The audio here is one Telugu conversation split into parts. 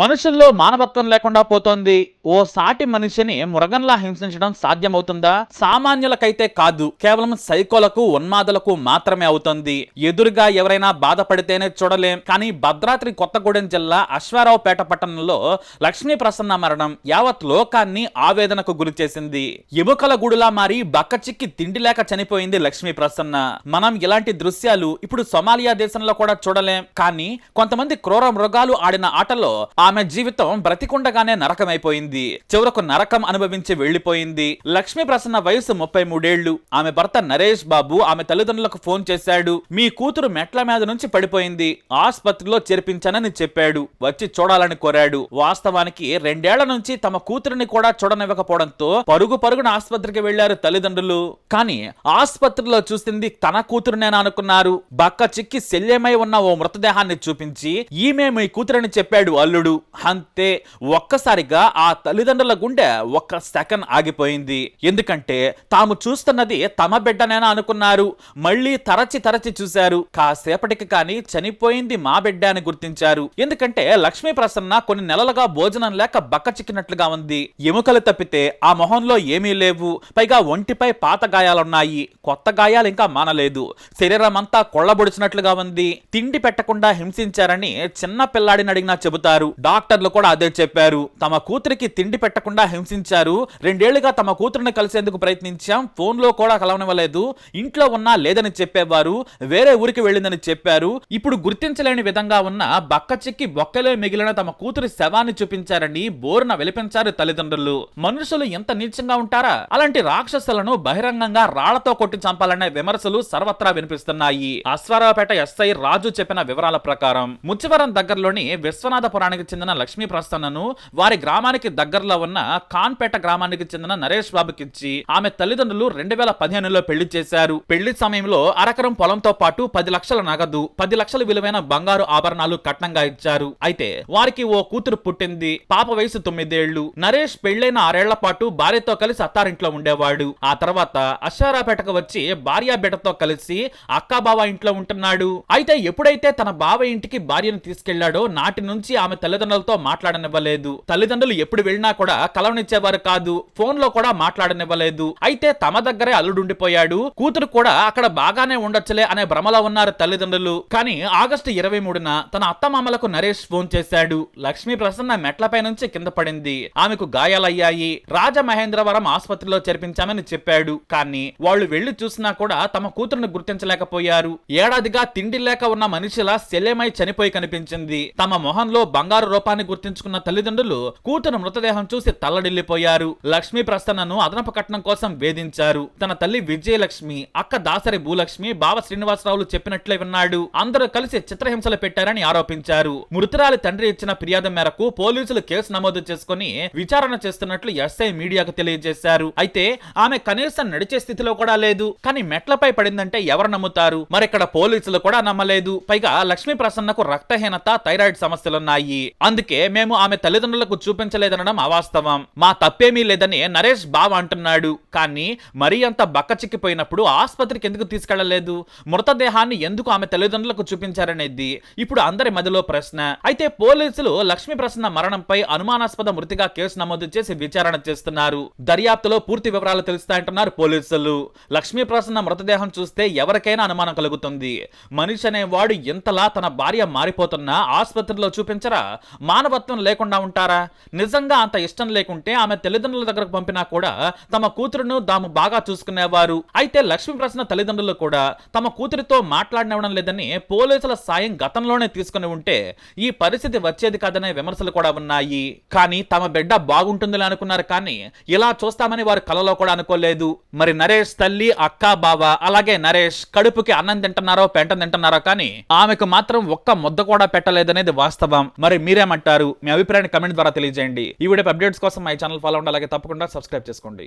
మనుషుల్లో మానవత్వం లేకుండా పోతోంది. ఓ సాటి మనిషిని మృగంలా హింసించడం సాధ్యమవుతుందా? సామాన్యులకైతే కాదు. కేవలం సైకోలకు ఉన్మాదులకు మాత్రమే అవుతుంది. ఎదురుగా ఎవరైనా బాధపడితేనే చూడలేం. కానీ భద్రాద్రి కొత్తగూడెం జిల్లా అశ్వారావుపేట పట్టణంలో లక్ష్మీ ప్రసన్న మరణం యావత్ లోకాన్ని ఆవేదనకు గురి చేసింది. ఎముకల గుడులా మారి బక్కచిక్కి తిండి లేక చనిపోయింది లక్ష్మీ ప్రసన్న. మనం ఇలాంటి దృశ్యాలు ఇప్పుడు సొమాలియా దేశంలో కూడా చూడలేం. కానీ కొంతమంది క్రూర మృగాలు ఆడిన ఆటలో ఆమె జీవితం బ్రతికుండగానే నరకమైపోయింది. చివరకు నరకం అనుభవించి వెళ్ళిపోయింది లక్ష్మీ ప్రసన్న వయసు ముప్పై మూడేళ్ళు ఆమె భర్త నరేష్ బాబు ఆమె తల్లిదండ్రులకు ఫోన్ చేశాడు. మీ కూతురు మెట్ల మీద నుంచి పడిపోయింది. ఆసుపత్రిలో చేర్పించానని చెప్పాడు. వచ్చి చూడాలని కోరాడు. వాస్తవానికి రెండేళ్ళ నుంచి తమ కూతురిని కూడా చూడనివ్వకపోవడంతో పరుగు పరుగున ఆసుపత్రికి వెళ్ళారు తల్లిదండ్రులు. కానీ ఆసుపత్రిలో చూసింది తన కూతురునేనా అనుకున్నారు. బక్క చిక్కి శల్యమై ఉన్న ఓ మృతదేహాన్ని చూపించి ఈమె మీ కూతురని చెప్పాడు అల్లుడు. అంతే ఒక్కసారిగా ఆ తల్లిదండ్రుల గుండె ఒక్క సెకండ్ ఆగిపోయింది. ఎందుకంటే తాము చూస్తున్నది తమ బిడ్డనేనా అనుకున్నారు. మళ్ళీ తరచి తరచి చూశారు. కాసేపటికి కానీ చనిపోయింది మా బిడ్డ అని గుర్తించారు. ఎందుకంటే లక్ష్మీ ప్రసన్న కొన్ని నెలలుగా భోజనం లేక బక్క చిక్కినట్లుగా ఉంది. ఎముకలు తప్పితే ఆ మొహంలో ఏమీ లేవు. పైగా ఒంటిపై పాత గాయాలున్నాయి. కొత్త గాయాలు ఇంకా మానలేదు. శరీరం అంతా కొళ్ళబొడిచినట్లుగా ఉంది. తిండి పెట్టకుండా హింసించారని చిన్న పిల్లాడిని అడిగినా చెబుతారు. డాక్టర్లు కూడా అదే చెప్పారు. తమ కూతురికి తిండి పెట్టకుండా హింసించారు. రెండేళ్ళుగా తమ కూతురిని కలిసేందుకు ప్రయత్నించాం. ఫోన్లో కూడా కలవనివ్వలేదు. ఇంట్లో ఉన్నా లేదని చెప్పేవారు. వేరే ఊరికి వెళ్ళిందని చెప్పారు. ఇప్పుడు గుర్తించలేని విధంగా ఉన్న బక్క చిక్కి బొక్కలే మిగిలిన తమ కూతురి శవాన్ని చూపించారని బోరున వెలిపించారు తల్లిదండ్రులు. మనుషులు ఎంత నీచంగా ఉంటారా? అలాంటి రాక్షసులను బహిరంగంగా రాళ్ళతో కొట్టి చంపాలనే విమర్శలు సర్వత్రా వినిపిస్తున్నాయి. అశ్వారావుపేట ఎస్ఐ రాజు చెప్పిన వివరాల ప్రకారం ముచ్చివరం దగ్గరలోని విశ్వనాథపురానికి చెందిన లక్ష్మీ ప్రసన్నను వారి గ్రామానికి దగ్గరలో ఉన్న కాన్పేట గ్రామానికి చెందిన నరేష్ బాబుకిచ్చి ఆమె తల్లిదండ్రులు రెండు వేల పదిహేనులో పెళ్ళి చేశారు. పెళ్ళి సమయంలో అరకరం పొలంతో పాటు పది లక్షల నగదు పది లక్షల విలువైన బంగారు ఆభరణాలు కట్నంగా ఇచ్చారు. అయితే వారికి ఓ కూతురు పుట్టింది పాప వయసు తొమ్మిదేళ్ళు నరేష్ పెళ్ళైన ఆరేళ్ళ పాటు భార్యతో కలిసి అత్తారింట్లో ఉండేవాడు. ఆ తర్వాత అషారాపేటకు వచ్చి భార్య బిడ్డతో కలిసి అక్కా బావ ఇంట్లో ఉంటున్నాడు. అయితే ఎప్పుడైతే తన బావ ఇంటికి భార్యను తీసుకెళ్ళాడో నాటి నుంచి ఆమె తల్లిదండ్రులతో మాట్లాడనివ్వలేదు. తల్లిదండ్రులు ఎప్పుడు వెళ్ళినా కూడా కలవనిచ్చేవారు కాదు. ఫోన్లో కూడా మాట్లాడనివ్వలేదు. అయితే తమ దగ్గరే అల్లుడుండిపోయాడు. కూతురు కూడా అక్కడ బాగానే ఉండొచ్చులే అనే భ్రమలో ఉన్నారు తల్లిదండ్రులు. కానీ ఆగస్టు ఇరవై మూడున తన అత్తమామలకు నరేష్ ఫోన్ చేశాడు. లక్ష్మీ ప్రసన్న మెట్లపై నుంచి కింద పడింది. ఆమెకు గాయాలయ్యాయి. రాజమహేంద్రవరం ఆసుపత్రిలో చేర్పించామని చెప్పాడు. కానీ వాళ్ళు వెళ్ళి చూసినా కూడా తమ కూతురును గుర్తించలేకపోయారు. ఏడాదిగా తిండి లేక ఉన్న మనిషిలా శల్యమై చనిపోయి కనిపించింది. తమ మొహంలో బంగారు రూపాన్ని గుర్తించుకున్న తల్లిదండ్రులు కూతురు మృతదేహం చూసి తల్లడిల్లిపోయారు. లక్ష్మీ ప్రసన్నను అదనపు కట్నం కోసం వేధించారు. తన తల్లి విజయలక్ష్మి అక్క దాసరి భూలక్ష్మి బావ శ్రీనివాసరావులు చెప్పినట్లే విన్నాడు. అందరూ కలిసి చిత్రహింసలు పెట్టారని ఆరోపించారు. మృతురాలి తండ్రి ఇచ్చిన ఫిర్యాదు మేరకు పోలీసులు కేసు నమోదు చేసుకుని విచారణ చేస్తున్నట్లు ఎస్ఐ మీడియాకు తెలియజేశారు. అయితే ఆమె కనీసం నడిచే స్థితిలో కూడా లేదు. కానీ మెట్లపై పడిందంటే ఎవరు నమ్ముతారు? మరిక్కడ పోలీసులు కూడా నమ్మలేదు. పైగా లక్ష్మీ ప్రసన్నకు రక్తహీనత థైరాయిడ్ సమస్యలున్నాయి. అందుకే మేము ఆమె తల్లిదండ్రులకు చూపించలేదనడం అవాస్తవం. మా తప్పేమీ లేదని నరేష్ బావ అంటున్నాడు. కానీ మరీ అంత బక్కచిక్కిపోయినప్పుడు ఆసుపత్రికి ఎందుకు తీసుకెళ్ళలేదు? మృతదేహాన్ని ఎందుకు ఆమె తల్లిదండ్రులకు చూపించారనేది ఇప్పుడు అందరి మదిలో ప్రశ్న. అయితే పోలీసులు లక్ష్మీ ప్రసన్న మరణంపై అనుమానాస్పద మృతిగా కేసు నమోదు చేసి విచారణ చేస్తున్నారు. దర్యాప్తులో పూర్తి వివరాలు తెలుస్తాయంటున్నారు పోలీసులు. లక్ష్మీ ప్రసన్న మృతదేహం చూస్తే ఎవరికైనా అనుమానం కలుగుతుంది. మనిషి అనేవాడు ఇంతలా తన భార్య మారిపోతున్నా ఆసుపత్రిలో చూపించరా? మానవత్వం లేకుండా ఉంటారా? నిజంగా అంత ఇష్టం లేకుంటే ఆమె తల్లిదండ్రుల దగ్గరకు పంపినా కూడా తమ కూతురును తాము బాగా చూసుకునేవారు. అయితే లక్ష్మీ ప్రసన్న తల్లిదండ్రులు కూడా తమ కూతురితో మాట్లాడినవడం లేదని పోలీసుల సాయం గతంలోనే తీసుకుని ఉంటే ఈ పరిస్థితి వచ్చేది కాదనే విమర్శలు కూడా ఉన్నాయి. కానీ తమ బిడ్డ బాగుంటుందని అనుకున్నారు కానీ ఇలా చూస్తామని వారు కలలో కూడా అనుకోలేదు. మరి నరేష్ తల్లి అక్క బావ అలాగే నరేష్ కడుపుకి అన్నం తింటున్నారో పెంట తింటున్నారో కానీ ఆమెకు మాత్రం ఒక్క ముద్ద కూడా పెట్టలేదనేది వాస్తవం. మరి మీరేమంటారు? మీ అభిప్రాయాన్ని కమెంట్ ద్వారా తెలియజేయండి. ఈ వీడియో అప్డేట్స్ కోసం మై ఛానల్ ఫాలో ఉండాలి అలాగే తప్పకుండా సబ్స్క్రైబ్ చేసుకోండి.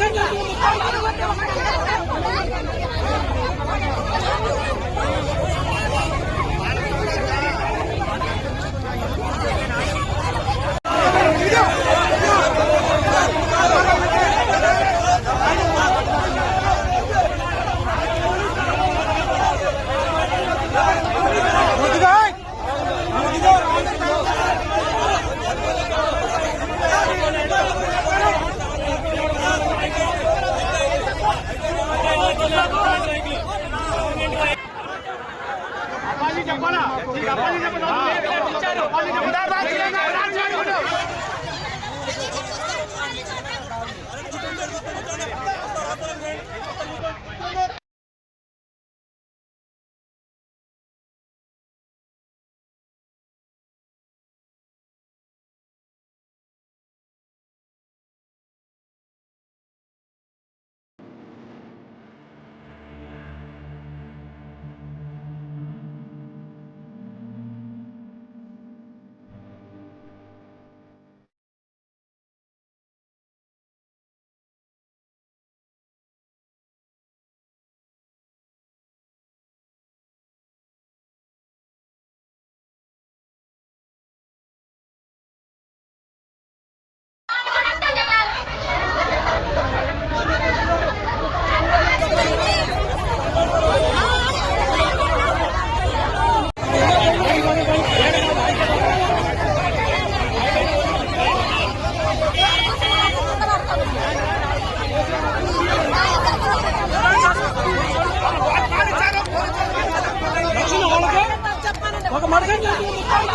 你你你看 Hey!